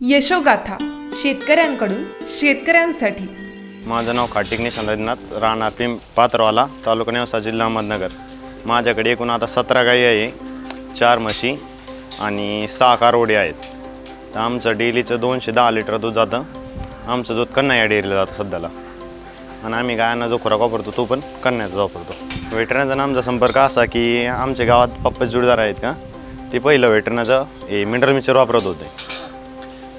यशोगाथा शेतकऱ्यांकडून शेतकऱ्यांसाठी. माझं नाव खाटिक निशांत राहणार पिंप पात्रवाला तालुका नेवसा जिल्हा अहमदनगर. माझ्याकडे एकूण आता सतरा गाई आहे चार म्हशी आणि सहा कारोडी आहेत. तर आमचं डेलीचं दोनशे दहा लिटर दूध जातं. आमचं दूध कन्या या डेअरीला जातं सध्याला. आणि आम्ही गायांना जो खुराक वापरतो तो पण कन्याचा वापरतो. वेटरनाचा आमचा संपर्क असा की आमच्या गावात पप्पा जुडदार आहेत का? ते पहिलं वेटरनाचं हे मिनरल मिक्सर वापरत होते.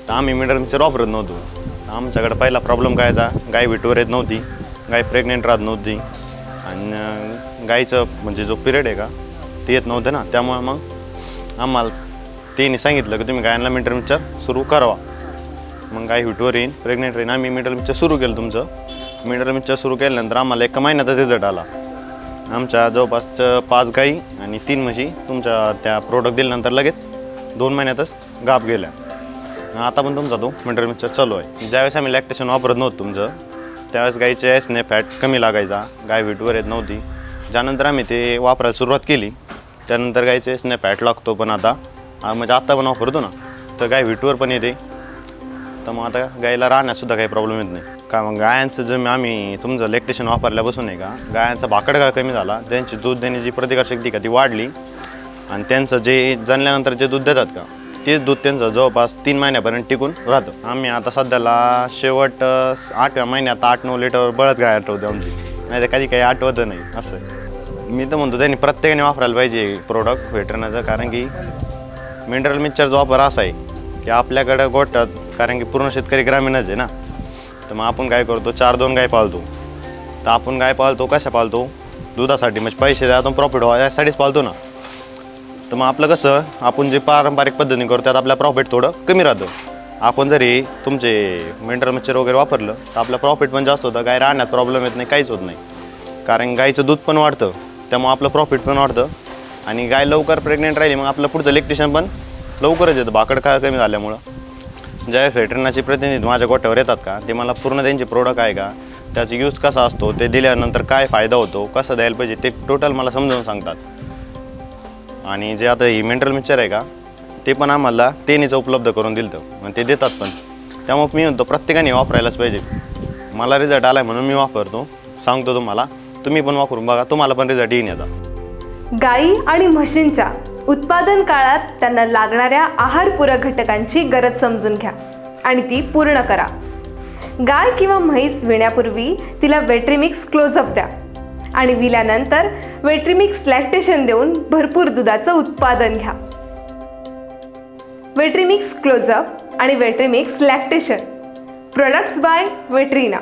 तर आम्ही मिनरल वापरत नव्हतो. तर आमच्याकडे पहिला प्रॉब्लेम कायचा गाय विटवर येत नव्हती. गाय प्रेग्नेंट राहत नव्हती. आणि गायचं गाईचं म्हणजे जो पिरियड आहे का ते येत नव्हते ना. त्यामुळे मग आम्हाला त्यांनी सांगितलं की तुम्ही गायांना मिनरल मिक्सर सुरू करावा. मग गाय विटवर येईन प्रेग्नेंट राहीन. आम्ही मिनरल मिक्सर सुरू केलं तुमचं. मिनरल मिक्सर सुरू केल्यानंतर आम्हाला एका महिन्यातच रिझल्ट आला. आमच्या जवळपास पाच गाई आणि तीन म्हशी तुमच्या त्या प्रोडक्ट दिल्यानंतर लगेच दोन महिन्यातच गाप गेल्या. आता पण तुमचा तो. मिनरल मिक्सर चालू आहे. ज्यावेळेस आम्ही लॅक्टेशन वापरत नव्हतं तुमचं त्यावेळेस गायीचे एसने फॅट कमी लागायचा. गाय व्हीटवर येत नव्हती. ज्यानंतर आम्ही ते वापरायला सुरुवात केली. त्यानंतर गायीचे एसने फॅट लागतो पण आता. म्हणजे आत्ता पण वापरतो ना तर गाय व्हीटवर पण येते. तर मग आता गायीला राहण्यासुद्धा काही प्रॉब्लेम येत नाही. का मग गायांचं जे मी आम्ही तुमचं लॅक्टेशन वापरल्यापासून आहे का गायांचा भाकड कमी झाला त्यांची दूध देण्याची प्रतिकारशक्ती का ती वाढली आणि त्यांचं जे जणल्यानंतर जे दूध देतात का तेच दूध त्यांचं जवळपास तीन महिन्यापर्यंत टिकून राहतं. आम्ही आता सध्याला शेवट आठव्या महिन्यात आठ नऊ लिटर बळच गाय आठवते आमची. नाही तर कधी काही आठवत नाही असं. मी तर म्हणतो त्यांनी प्रत्येकाने वापरायला पाहिजे प्रोडक्ट व्हेटरनाचं कारण की मिनरल मिक्सरचा वापर असा आहे की आपल्याकडं गोठतात कारण की पूर्ण शेतकरी ग्रामीणच आहे ना. तर मग आपण काय करतो चार दोन गाय पाळतो. तर आपण गाय पाळतो कशा पाळतो? दुधासाठी म्हणजे पैसे द्यातून प्रॉफिट व्हावा यासाठीच पाळतो ना. तर मग आपलं कसं आपण जे पारंपरिक पद्धतीने करतो त्यात आपलं प्रॉफिट थोडं कमी राहतं. आपण जरी तुमचे मिनरल मिक्सर वगैरे वापरलं तर आपलं प्रॉफिट पण जास्त होतं. गाय राहण्यात प्रॉब्लेम येत नाही काहीच होत नाही. कारण गायचं दूध पण वाढतं त्यामुळं आपलं प्रॉफिट पण वाढतं. आणि गाय लवकर प्रेग्नेंट राहिली मग आपलं पुढचं इलेक्ट्रिशियन पण लवकरच येतं. भाकड काय कमी झाल्यामुळं. ज्या फेटरनाचे प्रतिनिधी माझ्या गोट्यावर येतात का ते मला पूर्ण त्यांचे प्रोडक्ट आहे का त्याचा यूज कसा असतो ते दिल्यानंतर काय फायदा होतो कसं द्यायला पाहिजे ते टोटल मला समजावून सांगतात. आणि जे आता ही मेंटल मिक्सर आहे का ते पण आम्हाला तेनीच उपलब्ध करून दिलं आणि ते देतात पण. त्यामुळे मी म्हणतो प्रत्येकाने वापरायलाच पाहिजे. मला रिझल्ट आला आहे म्हणून मी वापरतो. सांगतो तुम्हाला. तुम्ही पण वापरून बघा. तुम्हाला पण रिझल्ट येईन याचा. गायी आणि म्हशींच्या उत्पादन काळात त्यांना लागणाऱ्या आहारपूरक घटकांची गरज समजून घ्या आणि ती पूर्ण करा. गाय किंवा म्हैस विण्यापूर्वी तिला वेट्रीमिक्स क्लोजअप द्या. आणि विल्यानंतर वेट्रीमिक्स लॅक्टेशन देऊन भरपूर दुधाचं उत्पादन घ्या. वेट्रीमिक्स क्लोजअप आणि Vetrimix lactation. Products by Vetrina.